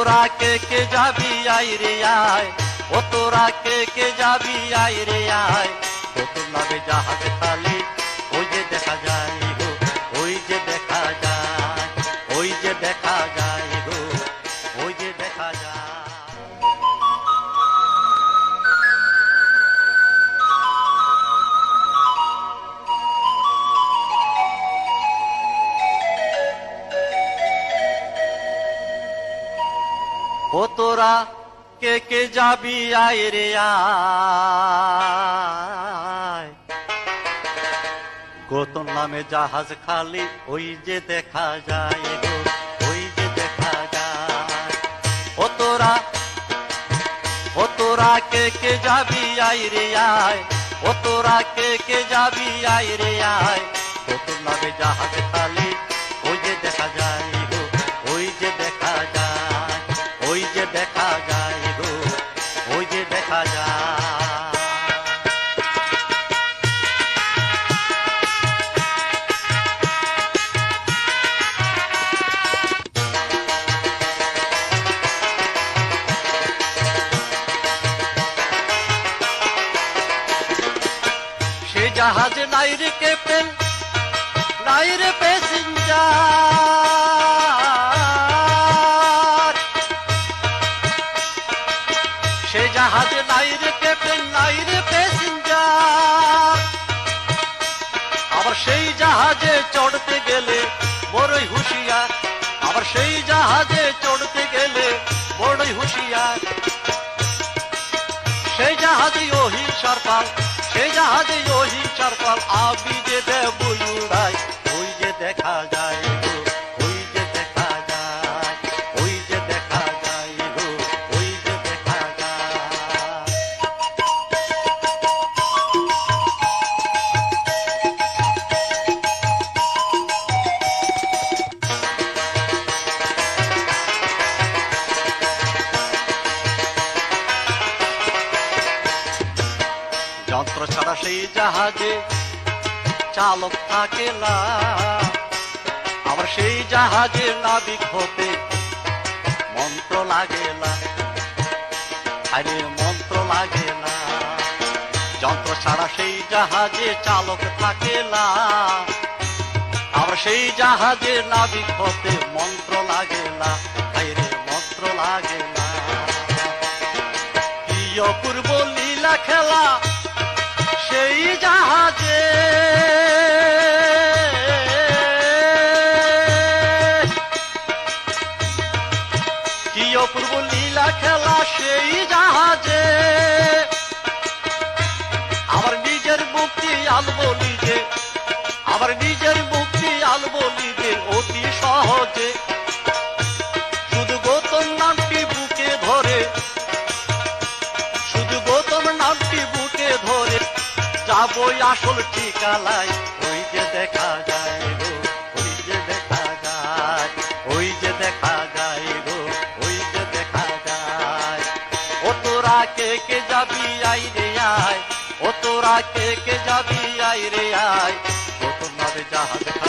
তোরা কে কে যাবি? আই রে আয়। ও তোরা কে কে যাবি? আই রে আয়। তোর নামে জাহাজ খালি ও তোরা কে কে যাবি আয় রে গোতন নামে জাহাজ খালি, ওই যে দেখা যায় গো, ওই যে দেখা যায়। ও তোরা ও তোরা কে কে যাবি আয় রে আয়। ও তোরা কে কে যাবি আয় রে আয়। গোতন নামে জাহাজ খালি, ওই যে দেখা যায়। সে জাহাজে নাই রে ক্যাপ্টেন নাই রে প্যাসেঞ্জার? সে জাহাজে নাই রে ক্যাপ্টেন নাই রে প্যাসেঞ্জার। আবার সেই জাহাজে চড়তে গেলে বড়ই হুঁশিয়ার। আবার সেই জাহাজে চড়তে গেলে বড়ই হুঁশিয়ার। সেই জাহাজে সেই জাহাজে অহিংসার আবি যে দেব উড়াই ওই যে দেখা যায় যন্ত্র ছাড়া সেই জাহাজে চালক থাকে না। আবার সেই জাহাজে নাবিক হতে মন্ত্র লাগে না। আরে মন্ত্র লাগে না। যন্ত্র ছাড়া সেই জাহাজে চালক থাকে না। আবার সেই জাহাজে নাবিক হতে মন্ত্র লাগে না। আরে মন্ত্র লাগে না। কি অপূর্ব লীলা খেলা সেই জাহাজে। কি অপূর্ব লীলা খেলা সেই যাবই আসল ঠিকানায়। ওই যে দেখা যায় গো, ওই যে দেখা যায়, ওই যে দেখা যায় গো, ওই যে দেখা যায়। ও তোরা কে কে যাবি আই রে আয়, ও তোরা কে কে যাবি আই রে আয়। ও তোমার জাহাজ